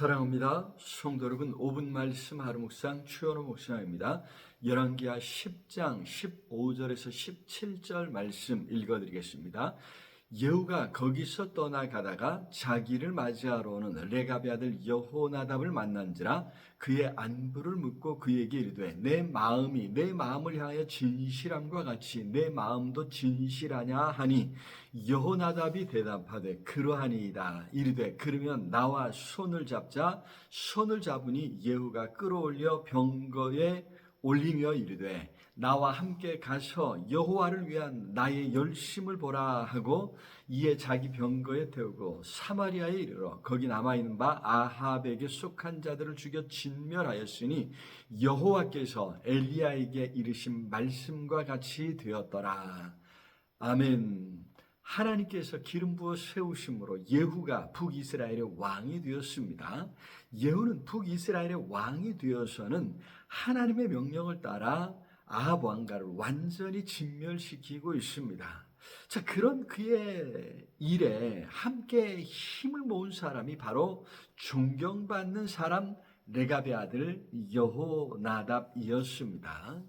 사랑합니다. 성도 여러분, 5분 말씀 하루 묵상 추현호 목사입니다. 열왕기하 10장 15절에서 17절 말씀 읽어드리겠습니다. 예후가 거기서 떠나가다가 자기를 맞이하러 오는 레갑의 아들 여호나답을 만난지라 그의 안부를 묻고 그에게 이르되 내 마음이 내 마음을 향하여 진실함과 같이 내 마음도 진실하냐 하니 여호나답이 대답하되 그러하니이다. 이르되 그러면 나와 손을 잡자. 손을 잡으니 예후가 끌어올려 병거에 올리며 이르되 나와 함께 가서 여호와를 위한 나의 열심을 보라 하고 이에 자기 병거에 태우고 사마리아에 이르러 거기 남아 있는 바 아합에게 속한 자들을 죽여 진멸하였으니 여호와께서 엘리야에게 이르신 말씀과 같이 되었더라. 아멘. 하나님께서 기름 부어 세우심으로 예후가 북이스라엘의 왕이 되었습니다. 예후는 북이스라엘의 왕이 되어서는 하나님의 명령을 따라 아합 왕가를 완전히 진멸시키고 있습니다. 자, 그런 그의 일에 함께 힘을 모은 사람이 바로 존경받는 사람 레갑의 아들 여호나답이었습니다.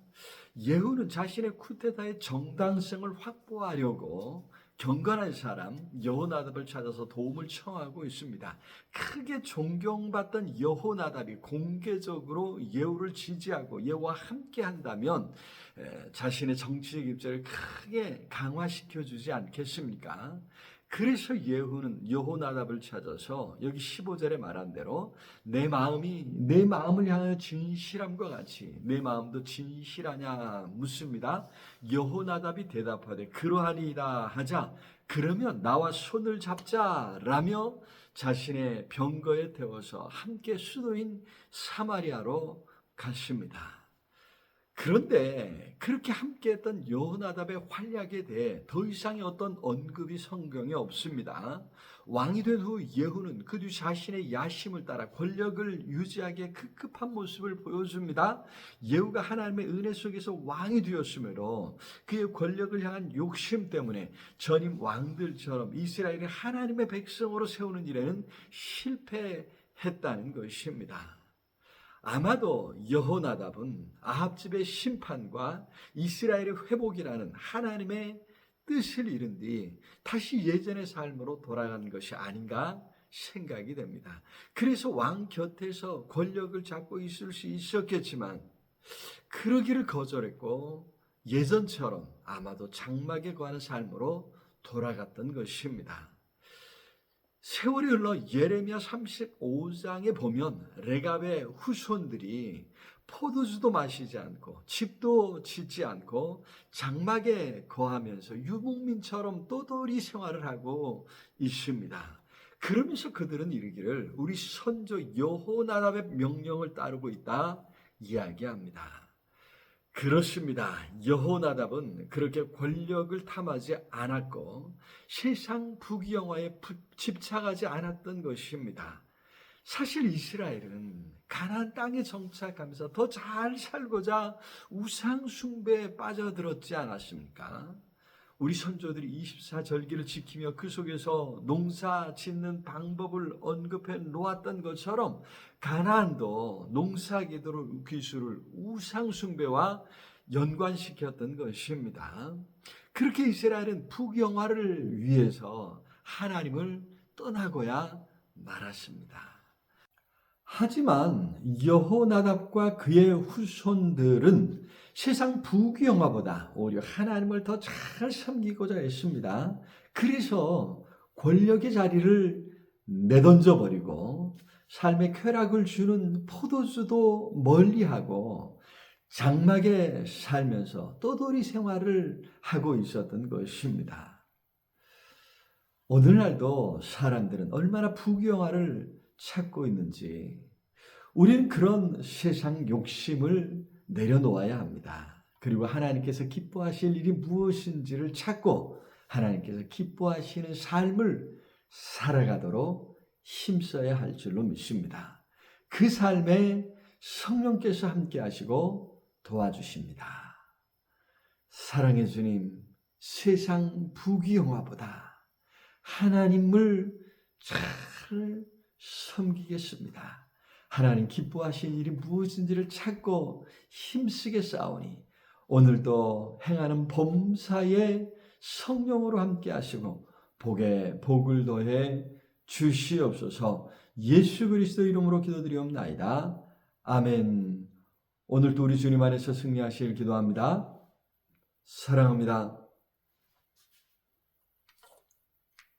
예후는 자신의 쿠데타의 정당성을 확보하려고 경건한 사람 여호나답을 찾아서 도움을 청하고 있습니다. 크게 존경받던 여호나답이 공개적으로 예후를 지지하고 예후와 함께 한다면 자신의 정치적 입장을 크게 강화시켜 주지 않겠습니까? 그래서 예후는 여호나답을 찾아서 여기 15절에 말한 대로 내 마음이 내 마음을 향하여 진실함과 같이 내 마음도 진실하냐 묻습니다. 여호나답이 대답하되 그러하니이다 하자 그러면 나와 손을 잡자라며 자신의 병거에 태워서 함께 수도인 사마리아로 갔습니다. 그런데 그렇게 함께했던 여호나답의 활약에 대해 더 이상의 어떤 언급이 성경에 없습니다. 왕이 된 후 예후는 그 뒤 자신의 야심을 따라 권력을 유지하기에 급급한 모습을 보여줍니다. 예후가 하나님의 은혜 속에서 왕이 되었으므로 그의 권력을 향한 욕심 때문에 전임 왕들처럼 이스라엘의 하나님의 백성으로 세우는 일에는 실패했다는 것입니다. 아마도 여호나답은 아합 집의 심판과 이스라엘의 회복이라는 하나님의 뜻을 잃은 뒤 다시 예전의 삶으로 돌아간 것이 아닌가 생각이 됩니다. 그래서 왕 곁에서 권력을 잡고 있을 수 있었겠지만 그러기를 거절했고 예전처럼 아마도 장막에 거하는 삶으로 돌아갔던 것입니다. 세월이 흘러 예레미야 35장에 보면 레갑의 후손들이 포도주도 마시지 않고 집도 짓지 않고 장막에 거하면서 유목민처럼 또돌이 생활을 하고 있습니다. 그러면서 그들은 이르기를 우리 선조 여호나답의 명령을 따르고 있다 이야기합니다. 그렇습니다. 여호나답은 그렇게 권력을 탐하지 않았고 세상 부귀영화에 집착하지 않았던 것입니다. 사실 이스라엘은 가나안 땅에 정착하면서 더 잘 살고자 우상 숭배에 빠져들었지 않았습니까? 우리 선조들이 24절기를 지키며 그 속에서 농사 짓는 방법을 언급해 놓았던 것처럼 가나안도 농사 기술을 우상 숭배와 연관시켰던 것입니다. 그렇게 이스라엘은 북영화를 위해서 하나님을 떠나고야 말았습니다. 하지만 여호나답과 그의 후손들은 세상 부귀영화보다 오히려 하나님을 더 잘 섬기고자 했습니다. 그래서 권력의 자리를 내던져 버리고 삶의 쾌락을 주는 포도주도 멀리하고 장막에 살면서 떠돌이 생활을 하고 있었던 것입니다. 오늘날도 사람들은 얼마나 부귀영화를 찾고 있는지 우리는 그런 세상 욕심을 내려놓아야 합니다. 그리고 하나님께서 기뻐하실 일이 무엇인지를 찾고 하나님께서 기뻐하시는 삶을 살아가도록 힘써야 할 줄로 믿습니다. 그 삶에 성령께서 함께 하시고 도와주십니다. 사랑의 주님, 세상 부귀영화보다 하나님을 잘 섬기겠습니다. 하나님 기뻐하시는 일이 무엇인지를 찾고 힘쓰게 싸우니 오늘도 행하는 범사에 성령으로 함께 하시고 복에 복을 더해 주시옵소서 예수 그리스도 이름으로 기도드리옵나이다. 아멘. 오늘도 우리 주님 안에서 승리하시길 기도합니다. 사랑합니다.